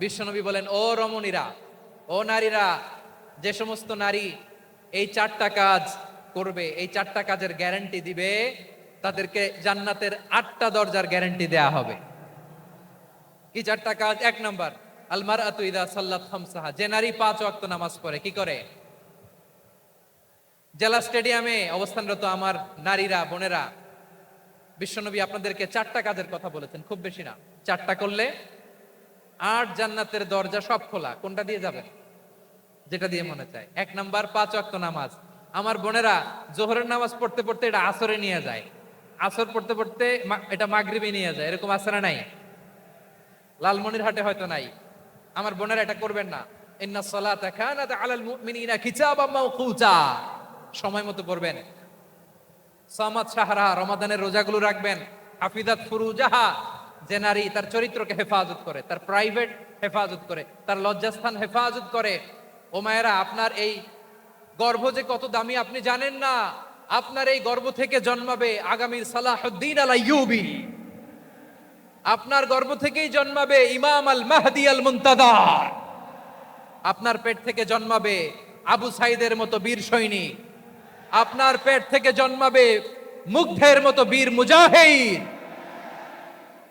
বিশ্বনবী বলেন, ও রমণীরা, ও নারীরা, যে সমস্ত নারী এই চারটা কাজ করবে, এই চারটা কাজের গ্যারান্টি দিবে, তাদেরকে জান্নাতের আটটা দরজার গ্যারান্টি দেয়া হবে। কি চারটা কাজ? এক নাম্বার আলমার আতুইদা সাল্লাত খামসাহা যে নারী পাঁচ ওয়াক্ত নামাজ পড়ে, কি করে? জেলা স্টেডিয়ামে অবস্থানরত আমার নারীরা, বোনেরা, বিশ্বনবী আপনাদেরকে চারটা কাজের কথা বলেছেন, খুব বেশি না। চারটা করলে আট জান্নাতের দরজা সব খোলা। কোনটা দিয়ে যাবেন? যেটা দিয়ে মনে চায়। এক নাম্বার, পাঁচ ওয়াক্ত নামাজ। আমার বোনেরা, জোহরের নামাজ পড়তে পড়তে এটা আসরে নিয়ে যায়। আসর পড়তে পড়তে এটা মাগরিবে নিয়ে যায়। এরকম আসরে নাই। লালমনির হাটে হয়তো নাই। আমার বোনেরা এটা করবেন না। ইন্না সালাতা কানাত আলাল মুমিনিনা কিতাবাম মাওকুতা। সময় মতো পড়বেন। সামাদ সাহারা রমাদানের রোজাগুলো রাখবেন। হাফিজাত ফুরুজাহা যে নারী তার চরিত্রকে হেফাজত করে, তার প্রাইভেট হেফাজত করে, তার লজ্জাস্থান হেফাজত করে। ও মায়েরা, আপনার এই গর্ভ যে কত দামি আপনি জানেন না? আপনার এই গর্ভ থেকে জন্মাবে আগামীর সালাহুদ্দিন আল আইয়ুবী আপনার গর্ভ থেকেই জন্মাবে ইমাম আল মাহদি আল মুন্তাদার আপনার পেট থেকে জন্মাবে আবু সাইদের মতো বীর সৈনিক আপনার পেট থেকে জন্মাবে মুগ্ধের মতো বীর মুজাহিদ।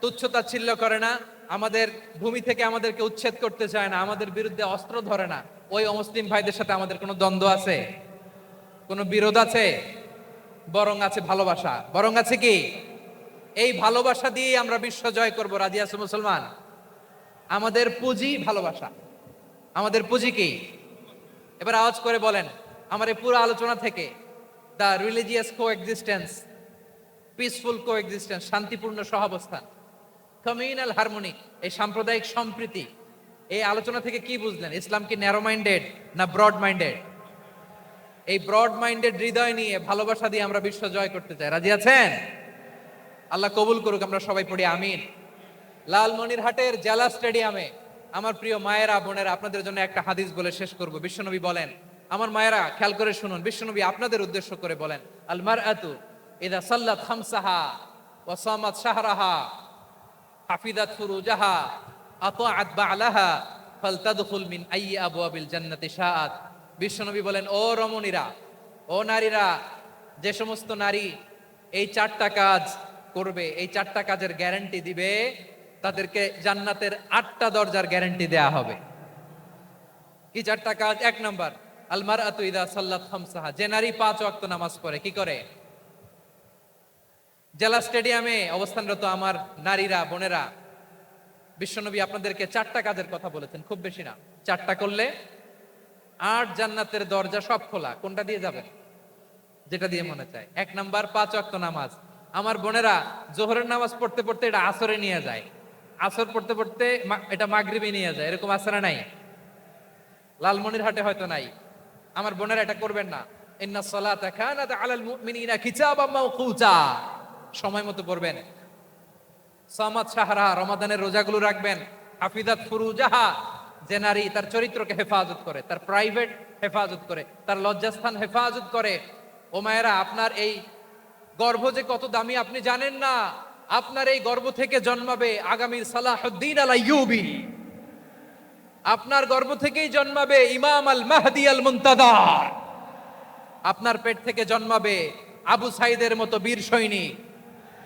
তুচ্ছতাচ্ছিল্য করে না, আমাদের ভূমি থেকে আমাদেরকে উচ্ছেদ করতে চায় না, আমাদের বিরুদ্ধে অস্ত্র ধরে না। ওই অমুসলিম ভাইদের সাথে আমাদের কোনো দ্বন্দ্ব আছে? কোনো বিরোধ আছে? বরং আছে ভালোবাসা। বরং আছে কি? এই ভালোবাসা দিয়েই আমরা বিশ্ব জয় করব, রাজি মুসলমান? আমাদের পুঁজি ভালোবাসা। আমাদের পুঁজি কি? এবার আওয়াজ করে বলেন, আমার এই পুরো আলোচনা থেকে the religious coexistence peaceful coexistence শান্তিপূর্ণ সহাবস্থান। কমিউনাল হারমোনি এই সাম্প্রদায়িক সম্প্রীতি। এই আলোচনা থেকে কি বুঝলেন? ইসলাম কি ন্যারো মাইন্ডেড না ব্রড মাইন্ডেড এই ব্রড মাইন্ডেড হৃদয় নিয়ে, ভালোবাসা দিয়ে আমরা বিশ্ব জয় করতে চাই। রাজি আছেন? আল্লাহ কবুল করুক, আমরা সবাই পড়ি, আমিন। লালমনিরহাটের জেলা স্টেডিয়ামে, আমার প্রিয় মায়েরা, বোনেরা, আপনাদের জন্য একটা হাদিস বলে শেষ করব। বিশ্বনবী বলেন, আমার মায়েরা, খেয়াল করে শুনুন, বিশ্বনবী আপনাদের উদ্দেশ্য করে বলেন, আল মারআতু ইদা সাল্লাত খামসাহা ওয়া সামাত শাহরাহা। হাফিদাত ফুরুজাহা মিন বিশ্বনবী বলেন, ও রমণীরা, ও নারীরা, যে সমস্ত নারী এই চারটা কাজ করবে, এই চারটা কাজের গ্যারান্টি দিবে, তাদেরকে জান্নাতের আটটা দরজার গ্যারান্টি দেয়া হবে। কি চারটা কাজ? এক নাম্বার আলমার আতুইদা সাল্লাত খামসাহা। যে নারী পাঁচ ওয়াক্ত নামাজ পড়ে, কি করে? জেলা স্টেডিয়ামে অবস্থানরত আমার নারীরা, বোনেরা, বিশ্বনবী আপনাদেরকে চারটা কাজের কথা বলেছেন, খুব বেশি না। চারটা করলে আট জান্নাতের দরজা সব খোলা, কোনটা দিয়ে যাবেন? যেটা দিয়ে মনে চায়। এক নাম্বার, পাঁচ ওয়াক্ত নামাজ। আমার বোনেরা, জোহরের নামাজ পড়তে পড়তে এটা আসরে নিয়ে যায়। আসর পড়তে পড়তে এটা মাগরিবে নিয়ে যায়। এরকম আসরে নাই। লালমনির হাটে হয়তো নাই। আমার বোনেরা এটা করবেন না। ইন্না সালাতা আলাল মুমিনিনা কিতাবাম মাওকুতা। সময় মতো পড়বেন। সামাদ সাহারা রমাদানের রোজাগুলো রাখবেন। হাফিজাত ফুরুজাহা, যে নারী তার চরিত্রকে হেফাজত করে, তার প্রাইভেট হেফাজত করে, তার লজ্জাস্থান হেফাজত করে। ও মায়েরা, আপনার এই গর্ভ যে কত দামি আপনি জানেন না। আপনার এই গর্ভ থেকে জন্মাবে আগামীর সালাহুদ্দিন আল আইয়ুবী আপনার গর্ভ থেকেই জন্মাবে ইমাম আল মাহদি আল মুন্তাদার আপনার পেট থেকে জন্মাবে আবু সাইদের মতো বীর সৈনিক।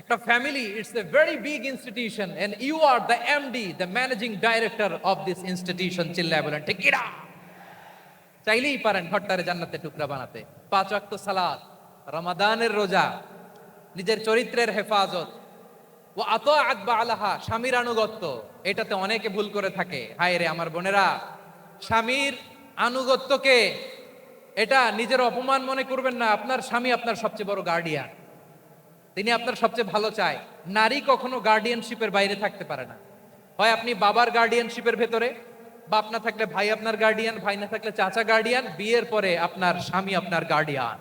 একটা family it's a very big institution and you are the MD the managing director of this institution চিল্লায় বলেন ঠিক কিনা চাইলেই পারেন, ঘরটারে জান্নাতে টুকরা বানাতে। পাঁচ ওয়াক্ত সালাত, রমাদানের রোজা, নিজের চরিত্রের হেফাজত। ও আত আকবা আলাহা, স্বামীর আনুগত্য, এটাতে অনেকে ভুল করে থাকে। হায় রে আমার বোনেরা, স্বামীর আনুগত্যকে, এটা নিজের অপমান মনে করবেন না, আপনার স্বামী আপনার সবচেয়ে বড় গার্ডিয়ান তিনি আপনার সবচেয়ে ভালো চায়। নারী কখনো গার্ডিয়ানশিপের বাইরে থাকতে পারে না। হয় আপনি বাবার গার্ডিয়ানশিপের ভেতরে বাপ না থাকলে ভাই আপনার গার্ডিয়ান ভাই না থাকলে চাচা গার্ডিয়ান বিয়ের পরে আপনার স্বামী আপনার গার্ডিয়ান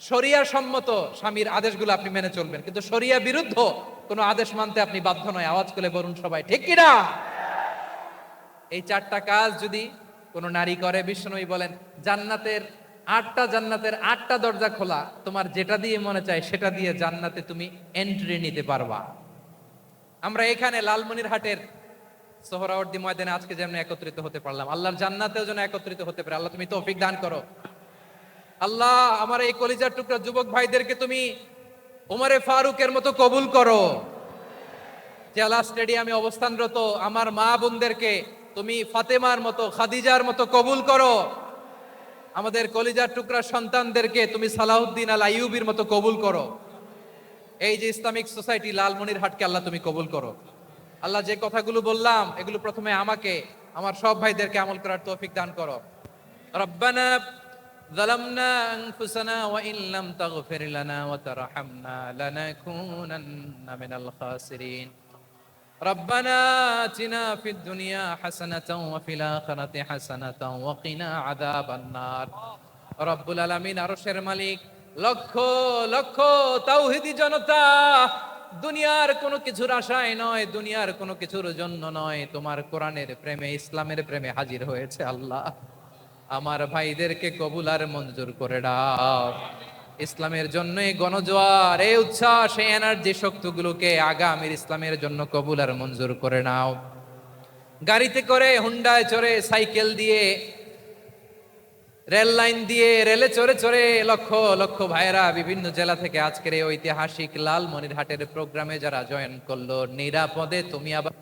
শরিয়া সম্মত স্বামীর আদেশগুলো আপনি মেনে চলবেন, কিন্তু শরিয়া বিরুদ্ধ কোনো আদেশ মানতে আপনি বাধ্য নয়। আওয়াজ করে বলুন সবাই, ঠিক কিনা? এই চারটা কাজ যদি কোনো নারী করে, বিষ্ণুই বলেন, জান্নাতের আটটা জান্নাতের আটটা দরজা খোলা, তোমার যেটা দিয়ে মনে চায় সেটা দিয়ে জান্নাতে তুমি এন্ট্রি নিতে পারবা। আমরা এখানে লালমনির হাটের সোহরাওয়ার্দী ময়দানে আজকে যেমন একত্রিত হতে পারলাম, আল্লাহর জান্নাতেও যেন একত্রিত হতে পারে। আল্লাহ, তুমি তৌফিক দান করো। আল্লাহ, আমার এই কলিজার টুকরা যুবক ভাইদেরকে তুমি উমারে ফারুকের মতো কবুল করো। জেলা স্টেডিয়ামে অবস্থানরত আমার মা বোনদেরকে তুমি ফাতেমার মতো, খাদিজার মতো কবুল করো। আমাদের কলিজার টুকরা সন্তানদেরকে তুমি সালাউদ্দিন আল আইয়ুবির মতো কবুল করো এই যে ইসলামিক সোসাইটি লালমনির হাটকে আল্লাহ তুমি কবুল করো আল্লাহ যে কথাগুলো বললাম এগুলো প্রথমে আমাকে আমার সব ভাইদেরকে আমল করার তৌফিক দান করো রব্বানা ظلمنا أنفسنا وإن لم تغفر لنا وترحمنا لنكونن من الخاسرين ربنا آتنا في الدنيا حسنة وفي الآخرة حسنة وقنا عذاب النار رب العالمين আরশের মালিক লক্ষ লক্ষ তাওহিদি জনতা দুনিয়ার কোনো কিছুর আশায় নয় দুনিয়ার কোনো কিছুর জন্য নয় তোমার কোরআনের প্রেমে ইসলামের প্রেমে হাজির হয়েছে আল্লাহ আমার ভাইদেরকে কবুল আর মঞ্জুর করে দাও ইসলামের জন্য এই গণজোয়ার। এই উচ্ছ্বাস, এই এনার্জি শক্তিগুলোকে আগামীর ইসলামের জন্য কবুল আর মঞ্জুর করে নাও। গাড়িতে করে হুন্ডায় চড়ে সাইকেল দিয়ে, রেল লাইন দিয়ে, রেলে চড়ে চড়ে লক্ষ লক্ষ ভাইরা বিভিন্ন জেলা থেকে আজকের এই ঐতিহাসিক লালমনিরহাটের প্রোগ্রামে যারা জয়েন করল, নিরাপদে তুমি আবার